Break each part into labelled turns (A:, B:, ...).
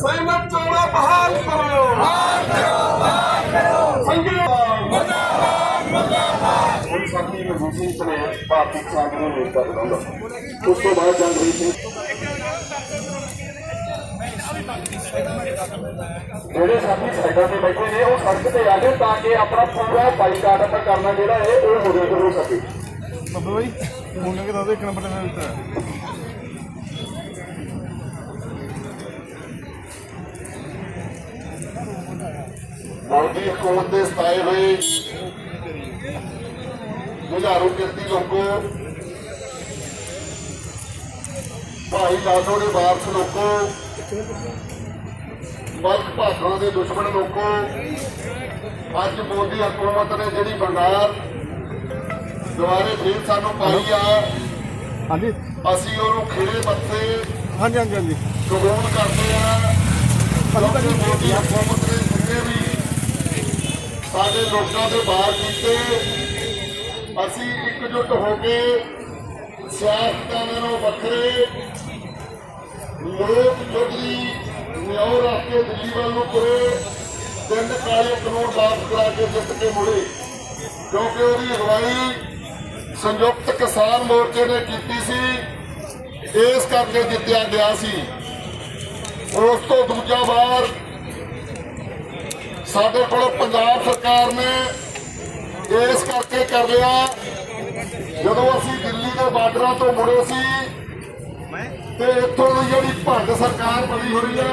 A: ਸਹਿਮਤ ਚੋਣਾ ਬਹਾਲ ਕਰੋ। ਬਹਾਲ ਕਰੋ ਬਹਾਲ ਕਰੋ। ਸੰਗਤ
B: ਹੁਣ ਸਾਡੀ ਰਜੂਸੀ ਨੇ ਭਾਰਤੀ ਕਿਸਾਨ ਨੂੰ ਨੇਤਾ ਬਣਾਉਂਦਾ ਉਸ ਤੋਂ ਬਾਅਦ ਜੰਗਰੀ ਸਿੰਘ ਜਿਹੜੇ ਸਾਥੀ ਸਾਈਡਾਂ ਤੇ ਬੈਠੇ ਨੇ, ਉਹ ਸੜਕ ਤੇ ਆ ਜਾਣ ਤਾਂ ਕਿ ਆਪਣਾ ਪੂਰਾ ਬਾਈਕਾਟ ਆਪਾਂ ਕਰਨਾ ਜਿਹੜਾ ਹੈ ਉਹ ਹੋ ਜਾਵੇ ਹੋ ਸਕੇ।
C: ਬੱਬਾ ਬਾਈ ਮੁੰਡੇ ਕੇ ਦੱਸ ਇੱਕ ਦਿੱਤਾ
B: ਮੋਦੀ ਹਕੂਮਤ ਦੇ ਸਤਾਏ ਹੋਏ ਜੁਝਾਰੂ ਕਿਰਤੀ ਲੋਕੋ ਭਾਈ ਲਾਡੋ ਦੇ ਵਾਰਸ ਲੋਕੋ ਮਲਕ ਭਾਗਾਂ ਦੇ ਦੁਸ਼ਮਣ ਲੋਕੋ ਅੱਜ ਮੋਦੀ ਹਕੂਮਤ ਨੇ ਜਿਹੜੀ ਬੰਗਾਲ ਦੁਆਰੇ ਫੇਰ ਸਾਨੂੰ ਪਾਈ ਆ।
C: ਹਾਂਜੀ।
B: ਅਸੀਂ ਉਹਨੂੰ ਖਿੜੇ ਮੱਥੇ
C: ਹਾਂਜੀ ਹਾਂਜੀ ਹਾਂਜੀ।
B: ਕਬੂਲ ਕਰਦੇ ਆ। ਮੋਦੀ ਹਕੂਮਤ ਨੇ ਸਾਡੇ ਲੋਕਾਂ ਦੇ ਬਾਹਰ ਕੀਤੇ ਅਸੀਂ ਇਕਜੁੱਟ ਹੋ ਕੇ ਸਿਆਸਤਦਾਨਾਂ ਨੂੰ ਵੱਖਰੇ ਲੋਕ ਜੁਗਲੀ ਨਿਉ ਰੱਖ ਕੇ ਦਿੱਲੀ ਵੱਲ ਨੂੰ ਤੁਰੇ, ਤਿੰਨ ਕਾਲੇ ਕਾਨੂੰਨ ਵਾਪਸ ਕਰਾ ਕੇ ਜਿੱਤ ਕੇ ਮੁੜੇ। ਕਿਉਂਕਿ ਉਹਦੀ ਅਗਵਾਈ ਸੰਯੁਕਤ ਕਿਸਾਨ ਮੋਰਚੇ ਨੇ ਕੀਤੀ ਸੀ, ਇਸ ਕਰਕੇ ਜਿੱਤਿਆ ਗਿਆ ਸੀ। ਉਸ ਤੋਂ ਦੂਜਾ ਵਾਰ ਸਾਡੇ ਕੋਲ ਪੰਜਾਬ ਸਰਕਾਰ ਨੇ ਇਸ ਕਰਕੇ ਕਰ ਲਿਆ, ਜਦੋਂ ਅਸੀਂ ਦਿੱਲੀ ਦੇ ਬਾਰਡਰਾਂ ਤੋਂ ਮੁੜੇ ਸੀ, ਤੇ ਇੱਥੋਂ ਦੀ ਜਿਹੜੀ ਭੰਗ ਸਰਕਾਰ ਬਣੀ ਹੋਈ ਹੈ,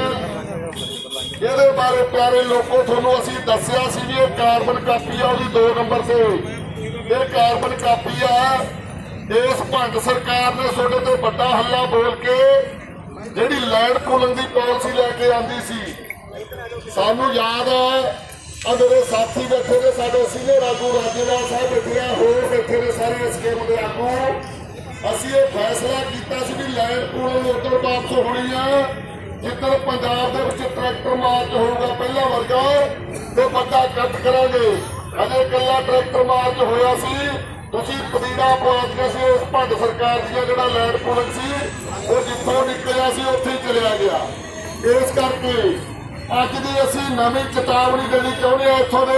B: ਇਹਦੇ ਬਾਰੇ ਪਿਆਰੇ ਲੋਕੋ, ਤੁਹਾਨੂੰ ਅਸੀਂ ਦੱਸਿਆ ਸੀ ਵੀ ਇਹ ਕਾਰਬਨ ਕਾਪੀ ਆ, ਉਹਦੀ 2 ਨੰਬਰ ਤੇ। ਇਹ ਕਾਰਬਨ ਕਾਪੀ ਆ, ਇਸ ਭੰਗ ਸਰਕਾਰ ਨੇ ਤੁਹਾਡੇ ਤੇ ਵੱਡਾ ਹੱਲਾ ਬੋਲ ਕੇ ਜਿਹੜੀ ਲੈਂਡ ਪੂਲਿੰਗ ਦੀ ਪਾਲਿਸੀ ਲੈ ਕੇ ਆਂਦੀ ਸੀ ਸਾਨੂੰ ਯਾਦ ਹੈ ਆ ਮੇਰੇ ਸਾਥੀ ਬੈਠੇ ਨੇ, ਸਾਡੇ ਸੀਨੀਅਰ ਆਗੂ ਰਾਜੇਵਾਲ ਸਾਹਿਬ ਬੈਠੇ ਆ, ਹੋਰ ਬੈਠੇ ਨੇ ਸਾਰੇ ਇਸ ਗੇਮ ਦੇ ਆਗੂ। ਅਸੀਂ ਇਹ ਫੈਸਲਾ ਕੀਤਾ ਸੀ ਵੀ ਲੈਂਡ ਪੂਲਿੰਗ ਉਧਰ ਵਾਪਸ ਹੋਣੀ ਆ। ਜਿੱਧਰ ਪੰਜਾਬ ਦੇ ਵਿੱਚ ਟਰੈਕਟਰ ਮਾਰਚ ਹੋਊਗਾ ਪਹਿਲਾ ਵਰਗਾ, ਤੇ ਵੱਡਾ ਇਕੱਠ ਕਰਾਂਗੇ। ਅਜੇ ਇਕੱਲਾ ਟਰੈਕਟਰ ਮਾਰਚ ਹੋਇਆ ਸੀ। ਤੁਸੀਂ ਪਦੀੜਾ ਪਹੁੰਚ ਸੀ, ਉਸ ਭੰਡ ਸਰਕਾਰ ਦੀਆਂ ਜਿਹੜਾ ਲੈਂਡ ਪੂਲਿੰਗ ਸੀ, ਉਹ ਜਿੱਥੋਂ ਨਿਕਲਿਆ ਸੀ, ਉੱਥੇ ਚਲਿਆ ਗਿਆ। ਇਸ ਕਰਕੇ ਅੱਜ ਦੀ ਅਸੀਂ ਨਵੀਂ ਚੇਤਾਵਨੀ ਦੇਣੀ ਚਾਹੁੰਦੇ ਹਾਂ ਇੱਥੋਂ ਦੇ